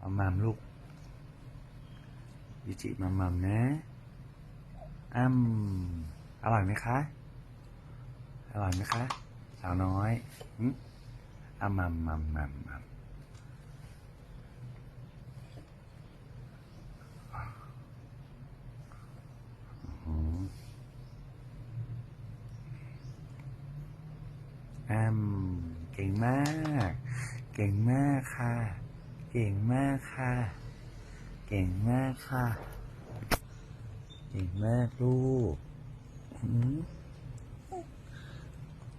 มัมมัมลูกยูจิมัมมัมนะอ้ำอร่อยไหมคะ อร่อยไหมคะ สาวน้อยอ้ำมัมมัมมัมมัมอื้อหืออ้ำเก่งมาก เก่งมากค่ะ เก่งมากค่ะ เก่งมากค่ะ เก่งมากลูกหืม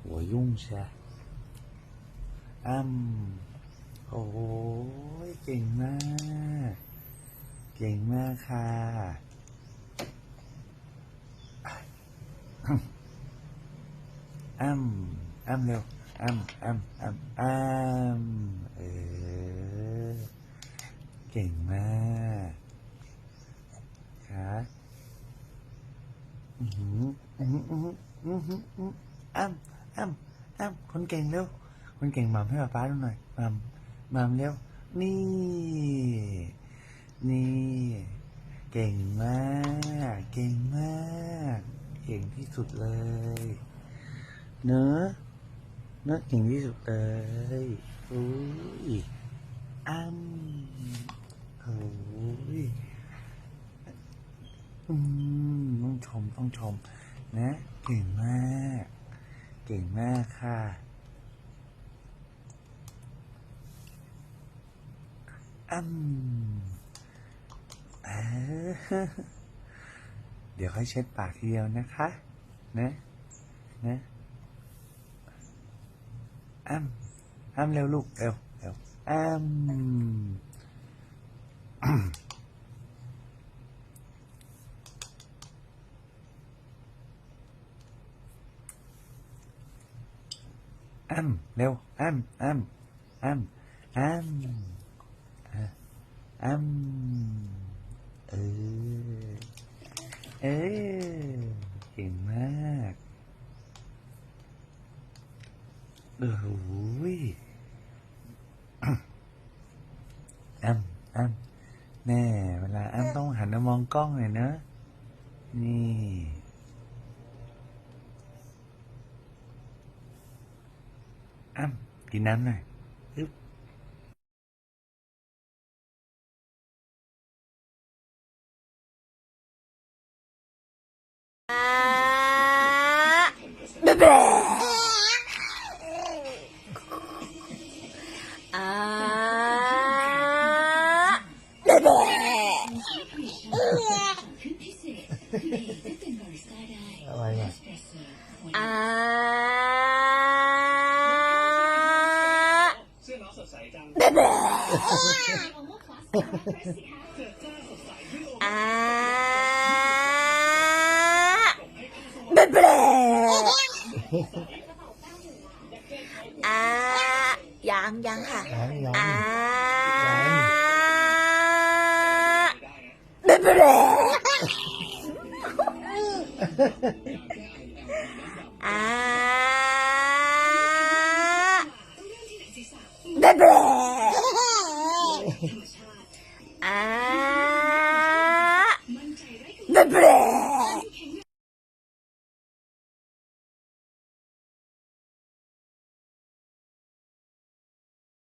หัวยุ่งใช่อ้ำโอ้ยเก่งมาก เก่งมากค่ะอ้ำอ้ำเร็วอ้ำอ้ำอ้ำอ้ำ เก่งมากค่ะอือหืออือหืออือหืออือหืออื้ออ้ำอ้ำอ้ำคนเก่งเร็ว คนเก่งม่ำให้ป๊าป๊าดูหน่อยม่ำหม่ำเร็ว นี่ นี่ เก่งมาก เก่งมาก เก่งที่สุดเลย เนอะเนอะเก่งที่สุดเลยอุ้ยอ้ำโอ้ย อืมต้องชมต้องชม นะ เก่งมาก เก่งมากค่ะอ้ำเออเดี๋ยวค่อยเช็ดปากทีเดียวนะคะ นะ นะอ้ำอ้ำเร็วลูก เร็ว เร็วอ้ำ อ้ำเร็วอ้ำอ้ำอ้ำอ้ำอะอ้ำเออเออเก่งมากเออโอ้ยอ้ำอ้ำแน่เวลาอ้ำต้องหันมามองกล้องหน่อยเนอะนี่ อ้ำกินน้ำหน่ อ่าเบลเบลอ่ายังยังค่ะอ่าเบลเบลอ่าเบลเบล อ่า